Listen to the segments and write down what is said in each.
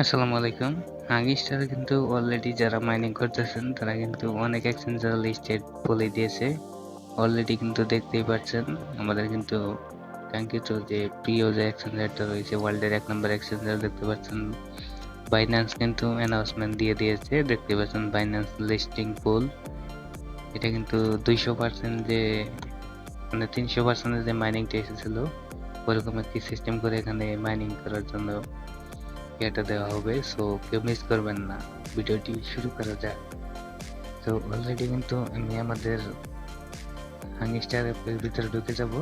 আসসালামু আলাইকুম। হাগিস্টারে কিন্তু অলরেডি যারা মাইনিং করতেছেন, তারা কিন্তু অনেক এক্সচেঞ্জার লিস্টেড বলে দিয়েছে। অলরেডি কিন্তু দেখতেই পাচ্ছেন, আমাদের কিন্তু কাঙ্ক্ষিত যে প্রিয় যে এক্সচেঞ্জারটা রয়েছে ওয়ার্ল্ডের এক নম্বর এক্সচেঞ্জার দেখতে পাচ্ছেন। বাইন্যান্স কিন্তু অ্যানাউন্সমেন্ট দিয়ে দিয়েছে, দেখতে পাচ্ছেন বাইন্যান্স লিস্টিং পুল এটা কিন্তু দুইশো পার্সেন্ট যে মানে তিনশো পার্সেন্টের যে মাইনিংটা এসেছিল, ওরকম একটি সিস্টেম করে এখানে মাইনিং করার জন্য এটা দেওয়া হবে। সো কেউ মিস করবেন না। ভিডিওটি শুরু করা যাক। তো অলরেডি কিন্তু আমি আমাদের হাঙ্গিস্টার অ্যাপের ভিতরে ঢুকে যাব।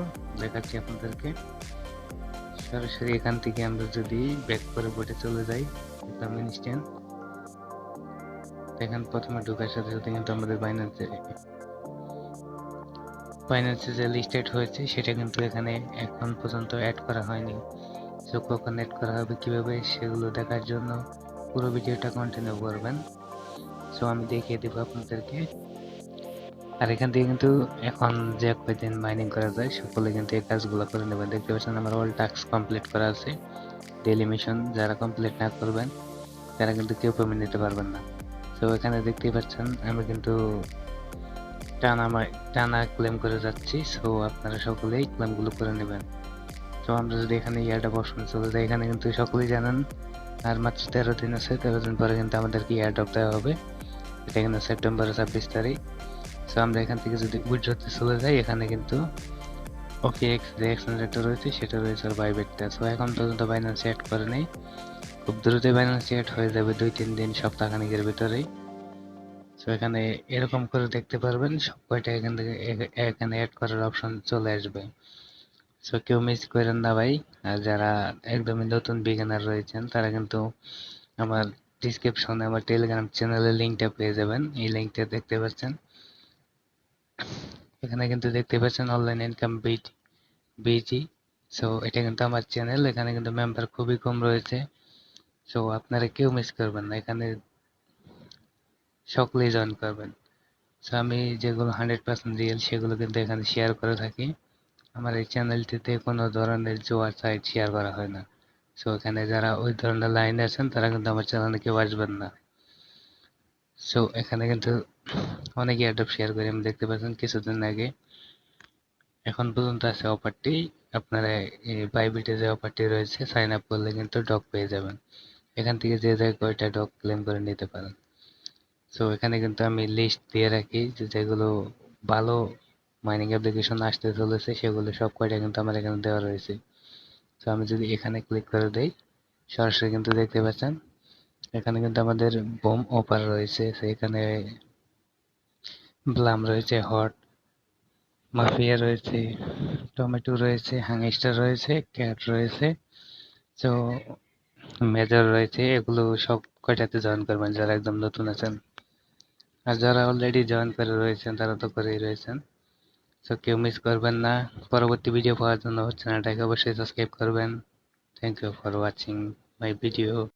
দেখাচ্ছি আপনাদেরকে। সরাসরি এখান থেকে আমরা যদি ব্যাক করে বোটে চলে যাই, দেখলাম ইনস্ট্যান্ট এখান প্রথমে ঢোকার সাথে সাথে কিন্তু আমাদের বাইন্যান্সে বাইন্যান্সে যে লিস্টেড হয়েছে, সেটা কিন্তু এখানে এখন পর্যন্ত অ্যাড করা হয়নি। কখন অ্যাড করা হবে কীভাবে সেগুলো দেখার জন্য পুরো ভিডিওটা কন্টিনিউ করবেন। সো আমি দেখিয়ে দেবো আপনাদেরকে। আর এখান থেকে কিন্তু এখন যে কয়দিন মাইনিং করা যায়, সকলে কিন্তু এই কাজগুলো করে নেবেন। দেখতে পাচ্ছেন আমার অল টাস্ক কমপ্লিট করা আছে। ডেলি মিশন যারা কমপ্লিট না করবেন, তারা কিন্তু কেউ পেমেন্ট নিতে পারবেন না। তো এখানে দেখতেই পাচ্ছেন আমি কিন্তু টানা টানা ক্লেম করে যাচ্ছি। সো আপনারা সকলেই ক্লেমগুলো করে নেবেন। তো আমরা যদি এখানে ইয়ারটা অপশনে চলে যাই এখানে কিন্তু সকলেই জানেন। আর মাত্র তেরো দিন আছে, তেরো দিন পরে কিন্তু আমাদেরকে ইয়ারড্রপ দেওয়া হবে। এটা কিন্তু সেপ্টেম্বরের ছাব্বিশ তারিখ। সো আমরা এখান থেকে যদি উইথড্রতে চলে যাই, এখানে কিন্তু ওকে এক্স যে এক্সচেঞ্জারটা রয়েছে, সেটা রয়েছে আর বাইবেটটা সো এখন পর্যন্ত বাইন্যান্স অ্যাড করে নেই। খুব দ্রুতই বাইন্যান্স অ্যাড হয়ে যাবে দুই, তিন দিন, সপ্তাহখানিকের ভিতরেই। সো এখানে এরকম করে দেখতে পারবেন সব কয়টা এখান থেকে এখানে অ্যাড করার অপশন চলে আসবে। সো কেউ মিস করেন না ভাই। আর যারা একদমই নতুন বিগিনার রয়েছেন, তারা কিন্তু আমার ডিসক্রিপশনে আমার টেলিগ্রাম চ্যানেলের লিঙ্কটা পেয়ে যাবেন। এই লিঙ্কটা দেখতে পাচ্ছেন। এখানে কিন্তু দেখতে পাচ্ছেন online income BT BG so এটা কিন্তু আমার চ্যানেল এখানে কিন্তু মেম্বার খুবই কম রয়েছে। সো আপনারা কেউ মিস করবেন না। এখানে সকলেই জয়েন করবেন। সো আমি যেগুলো হান্ড্রেড পার্সেন্ট রিয়েল সেগুলো কিন্তু এখানে শেয়ার করে থাকি। আমার এই চ্যানেলটিতে কোনো ধরনের জোয়ার সাইট শেয়ার করা হয় না। সো এখানে যারা ওই ধরনের লাইন আছেন, তারা কিন্তু আমার চ্যানেলে কেউ আসবেন না। সো এখানে কিন্তু অনেকে অ্যাডপ শেয়ার করে, আমি দেখতে পাচ্ছেন কিছুদিন আগে। এখন পর্যন্ত আছে অফারটি আপনারা এই বাইবিটে যে অফারটি রয়েছে সাইন আপ করলে কিন্তু ডক পেয়ে যাবেন। এখান থেকে যে যায় কয়টা ডক ক্লেম করে নিতে পারেন। সো এখানে কিন্তু আমি লিস্ট দিয়ে রাখি যে যেগুলো ভালো মাইনিং অ্যাপ্লিকেশন আসতে চলেছে, সেগুলো সব কয়টা কিন্তু আমার এখানে দেওয়া রয়েছে। তো আমি যদি এখানে ক্লিক করে দেই, সরাসরি কিন্তু দেখতে পাচ্ছেন, এখানে কিন্তু আমাদের বোম অফার রয়েছে, সেখানে ব্লাম রয়েছে হট মাফিয়া রয়েছে টমেটো রয়েছে হাংস্টার রয়েছে ক্যাট রয়েছে, তো মেজর রয়েছে, এগুলো সব কয়টাতে জয়েন করবেন যারা একদম নতুন আছেন? আর যারা অলরেডি জয়েন করে রয়েছেন, তারা তো করেই রয়েছেন। সো কেউ মিস করবেন না। পরবর্তী ভিডিও পাওয়ার জন্য চ্যানেলটাকে অবশ্যই সাবস্ক্রাইব করবেন। Thank you for watching my video